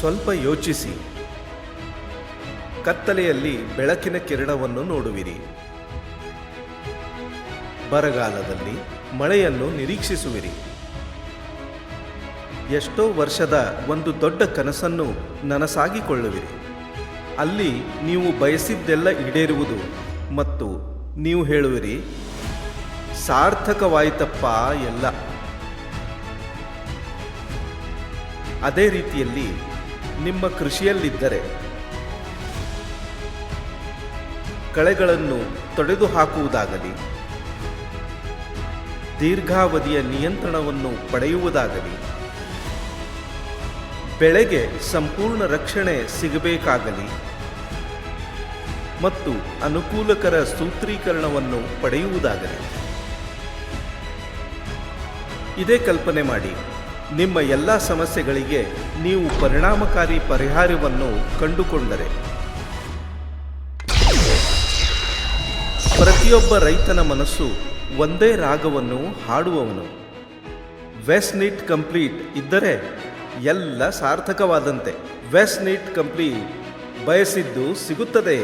ಸ್ವಲ್ಪ ಯೋಚಿಸಿ. ಕತ್ತಲೆಯಲ್ಲಿ ಬೆಳಕಿನ ಕಿರಣವನ್ನು ನೋಡುವಿರಿ. ಬರಗಾಲದಲ್ಲಿ ಮಳೆಯನ್ನು ನಿರೀಕ್ಷಿಸುವಿರಿ. ಎಷ್ಟೋ ವರ್ಷದ ಒಂದು ದೊಡ್ಡ ಕನಸನ್ನು ನನಸಾಗಿಕೊಳ್ಳುವಿರಿ. ಅಲ್ಲಿ ನೀವು ಬಯಸಿದ್ದೆಲ್ಲ ಈಡೇರುವುದು ಮತ್ತು ನೀವು ಹೇಳುವಿರಿ, ಸಾರ್ಥಕವಾಯಿತಪ್ಪ ಎಲ್ಲ. ಅದೇ ರೀತಿಯಲ್ಲಿ ನಿಮ್ಮ ಕೃಷಿಯಲ್ಲಿದ್ದರೆ ಕಳೆಗಳನ್ನು ತೊಡೆದು ಹಾಕುವುದಾಗಲಿ ದೀರ್ಘಾವಧಿಯ ನಿಯಂತ್ರಣವನ್ನು ಪಡೆಯುವುದಾಗಲಿ, ಬೆಳೆಗೆ ಸಂಪೂರ್ಣ ರಕ್ಷಣೆ ಸಿಗಬೇಕಾಗಲಿ ಮತ್ತು ಅನುಕೂಲಕರ ಸೂತ್ರೀಕರಣವನ್ನು ಪಡೆಯುವುದಾಗಲಿ. ಇದೇ ಕಲ್ಪನೆ ಮಾಡಿ. ನಿಮ್ಮ ಎಲ್ಲ ಸಮಸ್ಯೆಗಳಿಗೆ ನೀವು ಪರಿಣಾಮಕಾರಿ ಪರಿಹಾರವನ್ನು ಕಂಡುಕೊಂಡರೆ. ಪ್ರತಿಯೊಬ್ಬ ರೈತನ ಮನಸ್ಸು ಒಂದೇ ರಾಗವನ್ನು ಹಾಡುವವನು. ವೆಸ್ಟ್ ನೀಟ್ ಕಂಪ್ಲೀಟ್ ಇದ್ದರೆ ಎಲ್ಲ ಸಾರ್ಥಕವಾದಂತೆ. ವೆಸ್ಟ್ ನೀಟ್ ಕಂಪ್ಲೀಟ್ ಬಯಸಿದ್ದು ಸಿಗುತ್ತದೆ.